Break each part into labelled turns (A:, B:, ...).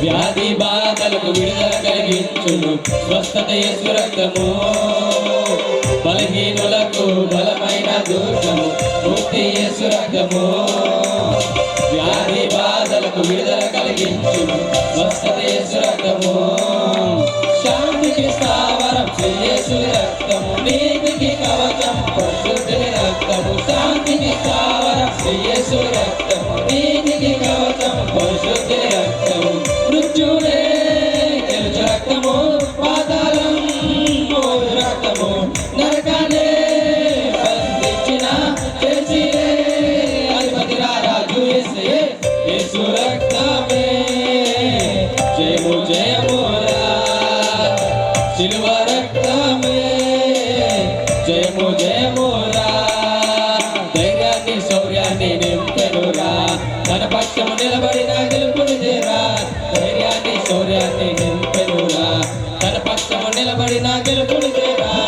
A: వ్యాధి బాధలకు విడుదల కలిగించును. స్వస్థత యేసు రక్తము. బలహీనులకు బలమైన దుర్గము ముక్తి యేసు రక్తము. వ్యాధి బాధలకు విడుదల కలిగించును. స్వస్థత యేసు రక్తము. శాంతికి స్థావరం యేసు రక్తము. నీతికి కవచం పరిశుద్ధుని రక్తము. శాంతికి స్థావరం యేసు రక్తము. మోదు రక్తము. గెలుపుని బంధించిన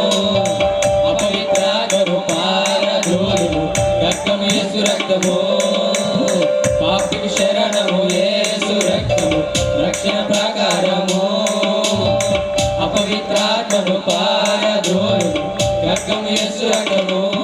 A: సురక్తము యేసు పాపికి శరణము ఏ సురక్తము రక్షణ ప్రాకారము. అపవిత్రాత్మము పారదోరుము రక్తము ఏ సురక్తము